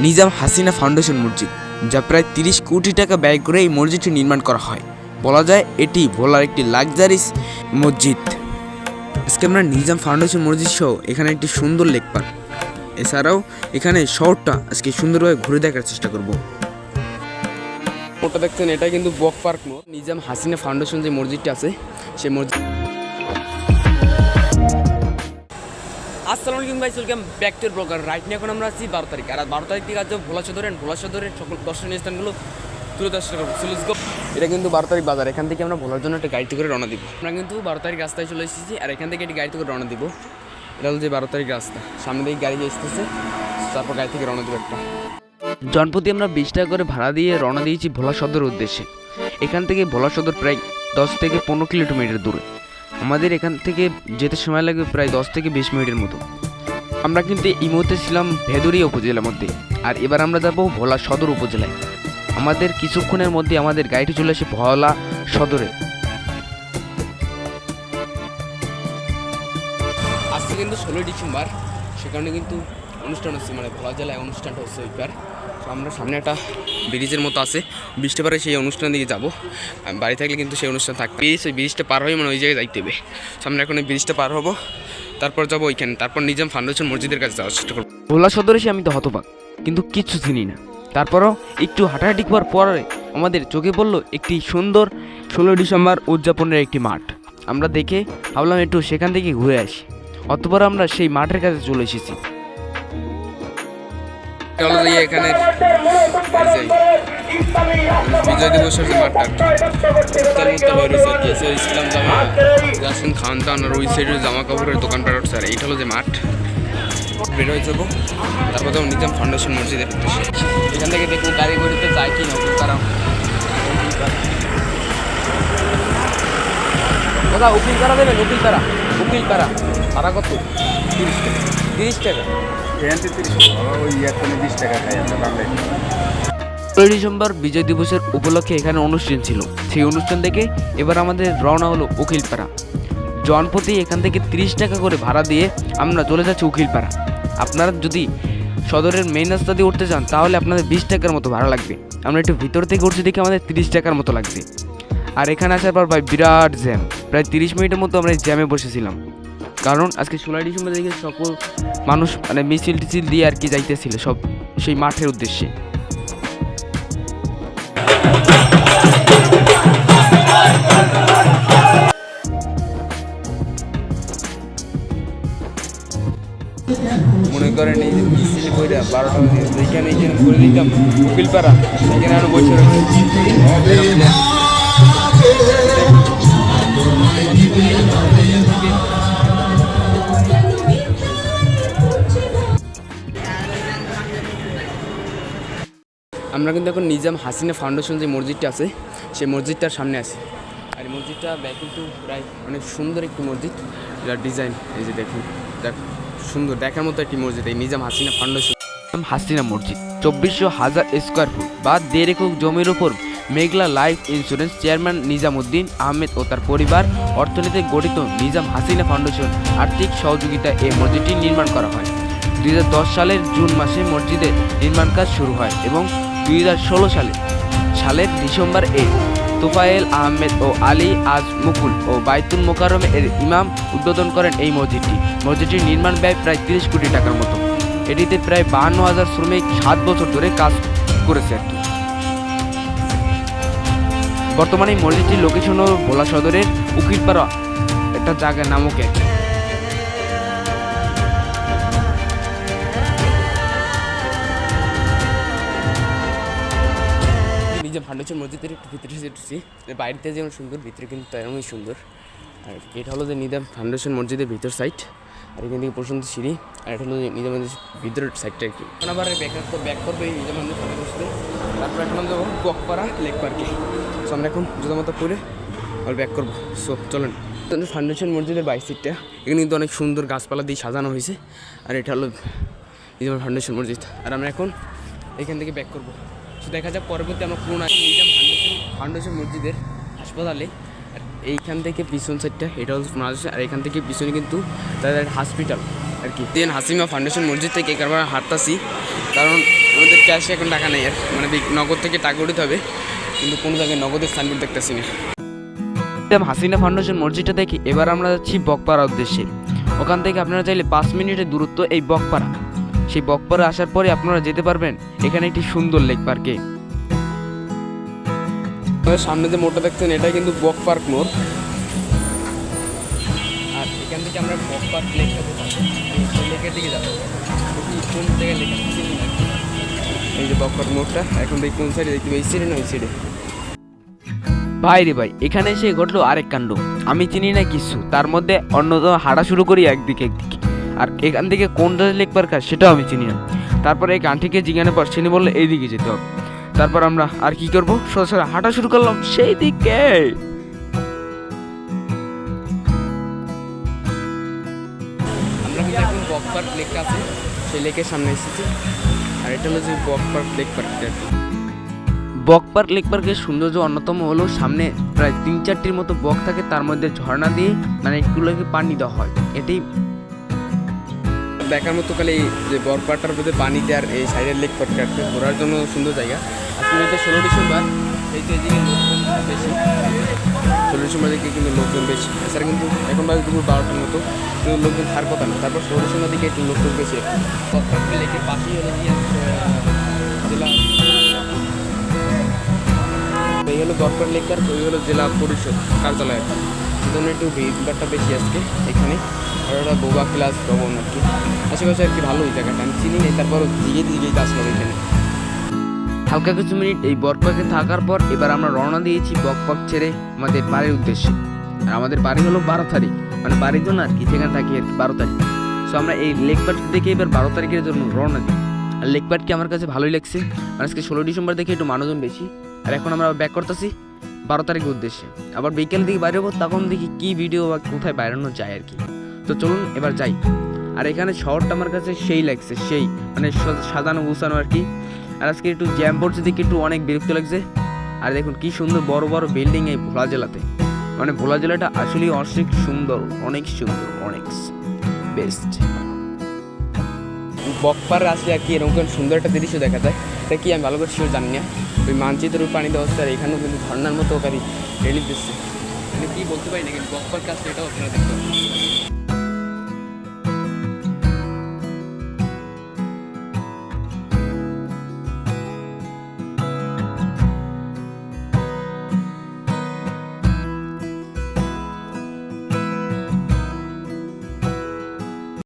Nizam Hasina foundation মসজিদ, যা প্রায় তিরিশ কোটি টাকা ব্যয় করে এই মসজিদটি নির্মাণ করা হয়। বলা যায়, এটি ভোলার একটি লাক্সারিস মসজিদ। আজকে আমরা নিজাম ফাউন্ডেশন মসজিদ সহ এখানে একটি সুন্দর লেক পার্ক এছাড়াও এখানে শহরটা আজকে সুন্দরভাবে ঘুরে দেখার চেষ্টা করব। ওটা দেখছেন এটা কিন্তু বক পার্ক নিজাম হাসিনা ফাউন্ডেশন যে মসজিদটি আছে, সেই মসজিদ ভাই welcome back to blogger right নিয়ে এখন আমরা আছি বারো তারিখ। আর বারো তারিখ থেকে আজ ভোলা সদরের ভোলা সদরের সকল দর্শনীয় স্থানগুলো তুলে দর্শন করব। So, let's এটা কিন্তু বারো তারিখ বাজার। এখান থেকে আমরা ভোলার জন্য একটা গাড়িতে করে রওনা দিব। আমরা কিন্তু বারো তারিখ রাস্তায় চলে এসেছি আর এখান থেকে একটি গাড়িতে করে রওনা দিব। এটা হলো যে বারো তারিখ রাস্তা। সামনে দিকে গাড়ি আসতেছে তারপর গাড়ি থেকে রওনা দিব একটা। জনপ্রতি আমরা বিশ টাকা করে ভাড়া দিয়ে রওনা দিয়েছি ভোলা সদর উদ্দেশ্যে। এখান থেকে ভোলা সদর প্রায় দশ থেকে পনেরো কিলোমিটার দূরে। আমাদের এখান থেকে যেতে সময় লাগবে প্রায় দশ থেকে বিশ মিনিটের মতো। আমরা কিন্তু এই মুহূর্তে ছিলাম ভেদুরিয়া উপজেলার মধ্যে, আর এবার আমরা যাব ভোলা সদর উপজেলায়। আমাদের কিছুক্ষণের মধ্যে আমাদের গাড়িটি চলে আসে ভোলা সদরে। আজকে কিন্তু ষোলোই ডিসেম্বর, সে কারণে কিন্তু অনুষ্ঠান হচ্ছে মানে ভোলা জেলায় অনুষ্ঠানটা হচ্ছে ওইবার তো আমরা সামনে একটা ব্রিজের মতো আছে বৃষ্টি পারে সেই অনুষ্ঠানের দিকে যাব। বাড়ি থাকলে কিন্তু সেই অনুষ্ঠান থাকবে। ব্রিজ, ওই ব্রিজটা পার হয়ে মানে ওই জায়গায় যাইতে হবে। সামনে এখন ওই ব্রিজটা পার হব। তারপর যাব ওইখানে। তারপর নিজাম ফাউন্ডেশন মসজিদের কাছে যাওয়ার চেষ্টা করব। ভোলা সদর এসে আমি তো হতবাক, কিন্তু কিচ্ছু চিনি না। তারপরও একটু হাঁটাহাঁটি করার পরে আমাদের চোখে পড়ল একটি সুন্দর ষোলো ডিসেম্বর উদযাপনের একটি মাঠ। আমরা দেখে ভাবলাম একটু সেখান থেকে ঘুরে আসি, অতপর আমরা সেই মাঠের কাছে চলে এসেছি। এখানে বিজয় দিবসের যে মাঠটা ইসলাম জামা যাচ্ছেন খান দান আর ওই সাইডের জামা কাপড়ের দোকানপাট হচ্ছে আর এইটা হলো যে মাঠ বের হয়ে যাব তারপর যাব নিজাম ফাউন্ডেশন মসজিদের উদ্দেশ্যে এখান থেকে দেখব গাড়ি গড়িতে যায় কি না তারা দাদা উকিল পাড়া দেবেন উকিল পাড়া উকিল পাড়া ভাড়া কত তিরিশ টাকা তিরিশ টাকা ষোলোই ডিসেম্বর বিজয় দিবসের উপলক্ষে এখানে অনুষ্ঠান ছিল। সেই অনুষ্ঠান থেকে এবার আমাদের রওনা হলো উকিলপাড়া। জনপ্রতি এখান থেকে তিরিশ টাকা করে ভাড়া দিয়ে আমরা চলে যাচ্ছি উকিলপাড়া। আপনারা যদি সদরের মেইন রাস্তা দিয়ে উঠতে চান, তাহলে আপনাদের বিশ টাকার মতো ভাড়া লাগবে। আমরা একটু ভিতর থেকে উঠছি দেখে আমাদের তিরিশ টাকার মতো লাগবে আর এখানে আসার পর ভাই বিরাট জ্যাম প্রায় তিরিশ মিনিটের মতো আমরা জ্যামে বসেছিলাম। কারণ আজকে ষোলোই ডিসেম্বর দেখে সকল মানুষ মানে মিছিল টিছিল দিয়ে আর কি যাইতেছিল সব সেই মাঠের উদ্দেশ্যে। মনে করেন এই যে মিছিল বারোটা এইখানে এইখানে করে দিতাম উকিলপাড়া এখানে আরও বসে আমরা কিন্তু এখন নিজাম হাসিনা ফাউন্ডেশন যে মসজিদটা আছে, সেই মসজিদটার সামনে আছি। আর মসজিদটা ব্যাগ কিন্তু প্রায় অনেক সুন্দর একটি মসজিদ। যার ডিজাইন এই যে দেখুন, দেখ, সুন্দর, দেখার মতো একটি মসজিদ, এই নিজাম হাসিনা ফাউন্ডেশন। নিজাম হাসিনা মসজিদ, চব্বিশশো হাজার স্কোয়ার ফুট বা দেড় একক জমির উপর মেঘলা life insurance chairman Nizamuddin Ahmed ও তার পরিবার অর্থনীতিতে গঠিত নিজাম হাসিনা ফাউন্ডেশন আর্থিক সহযোগিতায় এই মসজিদটি নির্মাণ করা হয়। দু হাজার দশ সালের জুন মাসে মসজিদের নির্মাণ কাজ শুরু হয় এবং দুই হাজার ষোলো সালে। সালের ডিসেম্বর এ তোফায়েল আহমেদ ও আলী আজ মুকুল ও বাইতুল মোকারমে এর ইমাম উদ্বোধন করেন এই মসজিদটি। মসজিদটির নির্মাণ ব্যয় প্রায় তিরিশ কোটি টাকার মতো। এটিতে প্রায় বাহান্ন হাজার শ্রমিক সাত বছর ধরে কাজ করেছে আর বর্তমানে মসজিদটির লোকেশন হল ভোলা সদরের উকিলপাড়া, একটা জায়গা নামক এক ফাউন্ডেশন মসজিদের একটু ভিতরে এসেছি বাইরেতে যেমন সুন্দর, ভিতরে কিন্তু তেমনই সুন্দর। আর এটা হলো যে নিদাম ফাউন্ডেশন মসজিদের ভিতর সাইড আর এখান থেকে প্রশান্ত সিঁড়ি, আর এটা হলো নিজাম ভিতরের সাইডটা আর কি আবার ব্যাক ব্যাক করবে এই নিজাম তারপর এখন আমরা যাব লেক পার্কে সো আমরা এখন জুতো মতো পরে আর ব্যাক করব। সো চলেন। ফাউন্ডেশন মসজিদের বাইক সিটটা এখানে কিন্তু অনেক সুন্দর গাছপালা দিয়ে সাজানো হয়েছে। আর এটা হলো নিজাম ফাউন্ডেশন মসজিদ। আর আমরা এখন এখান থেকে ব্যাক করব। তো দেখা যাক পরবর্তী আমরা পুরোনো নিজাম ফাউন্ডেশন মসজিদের হাসপাতালে। এইখান থেকে পিছন সাইডটা এটা হচ্ছে ফাউন্ডেশন আর এখান থেকে পিছনে কিন্তু তাদের হসপিটাল আর কি। দিন হাসিমা ফাউন্ডেশন মসজিদ থেকে কারবার হাঁটতাছি। কারণ আমাদের ক্যাশে এখন টাকা নেই আর। মানে নগদ থেকে টাকা উঠাতে হবে। কিন্তু কোনো জায়গায় নগদের সাইনবোর্ড দেখতেছি না। হাসিনা ফাউন্ডেশন মসজিদটা দেখি, এবার আমরা যাচ্ছি বকপাড়া উদ্দেশ্যে। ওখান থেকে আপনারা চাইলে পাঁচ মিনিটের দূরত্ব এই বকপাড়া। সেই বকপাড়া আসার পরে আপনারা যেতে পারবেন এখানে একটি সুন্দর লেক পার্কে। সামনে যে মোড়টা দেখছেন এটা কিন্তু বক পার্ক মোড়। আর এখান থেকে আমরা বক পার্ক লেকটা এই লেকের দিকে যাব। কোন জায়গায়। এই যে বক পার্ক মোড়টা এখন দেখি কোন সাইডে দেখতে পাই এই সাইডে না ওই সাইডে ভাই রে ভাই এখানে এসে ঘটলো আরেক কাণ্ড। আমি চিনি না কিছু তার মধ্যে অন্যতম হাঁটা শুরু করি একদিকে একদিকে। আর এখান থেকে কোনটা লেক পার্ক আছে সেটাও আমি চিনি না। তারপরে এই গানটিকে জিজ্ঞাসা পর সে বলল এইদিকে যেতে হবে। তারপর আমরা আর কি করব? সরাসরি হাঁটা শুরু করলাম। সেই দিকে। আমরা কিন্তু এখন বক পার্ক লেক আছে সেই লেকের সামনে এসেছি। আর এটা হলো যে বক পার্ক লেক পার্কটা। বক পার্ক লেক পার্কের সৌন্দর্য অন্যতম হলো সামনে প্রায় তিন চারটির মতো বক থাকে তার মধ্যে ঝর্ণা দিয়ে মানে এগুলোকে পানি দেওয়া হয়। এটি দেখার মতো খালি এই যে বরপাটার মধ্যে পানি আর এই সাইডের লেক আছে ঘোরার জন্য সুন্দর জায়গা। আজকে এটা ষোলো ডিসেম্বর। এই যে বেশি। ষোলো ডিসেম্বর দিকে কিন্তু লোকজন বেশি। এছাড়া কিন্তু এখন বাজে দুপুর বারোটার মতো। কিন্তু লোকজন থার কথা না। তারপর ষোলো ডিসেম্বর দিকে একটু লোকজন বেশি বরপাট লেকের পাশেই হলো গিয়ে জেলা এই হলো গড়পাড় লেক আর ওই হলো জেলা পরিষদ কার্যালয়। সেজন্য একটু ভিড়ভাড়টা বেশি আজকে এখানে। আর বোবা ক্লাস ভবন আর কি আশেপাশে আর কি ভালো ওই জায়গাটা, আমি চিনি নেই তারপর দিকে দিকে আসলাম এখানে। হালকা কিছু মিনিট এই বকপাকে থাকার পর এবার আমরা রওনা দিয়েছি বকপাক ছেড়ে আমাদের বাড়ির উদ্দেশ্যে। আর আমাদের বাড়ি হলো বারো তারিখ মানে বাড়ির জন্য আর কি যেখানে থাকি আর কি, বারো তারিখ। সো আমরা এই লেক পার্ক দেখে এবার বারো তারিখের জন্য রওনা দিই। আর লেক পার্কটি আমার কাছে ভালোই লাগছে আর আজকে ষোলো ডিসেম্বর দেখে একটু মানুষজন বেশি। আর এখন আমরা ব্যাক করতেছি বারো তারিখের উদ্দেশ্যে। আবার বিকেল দিকে বাইরে হব, তখন দেখি কি ভিডিও বা কোথায় বাইরানো যায় আর কি। তো চলুন এবার যাই। আর এখানে শহরটা আমার কাছে সেই লাগছে, সেই। মানে সাজানো, গুছানো আর কি। আর আজকে একটু জ্যাম পড়ছে দেখে একটু অনেক বিরক্ত লাগছে। আর দেখুন কি সুন্দর বড় বড় বিল্ডিং এই ভোলা জেলাতে। মানে ভোলা জেলাটা আসলেই অনেক সুন্দর অনেক সুন্দর, অনেক বেস্ট বকপার আসলে আর কি এরকম সুন্দর একটা দৃশ্য দেখা যায়। এটা কি আমি ভালো করে শিওর জানি না। ওই মানচিত্রের পানি দেওয়া আর এখানেও কিন্তু ঝর্নার মতো ওখানে রেলি দিচ্ছে। মানে কি বলতে পারি না, কিন্তু বকপার কাছে এটাও আপনারা দেখতে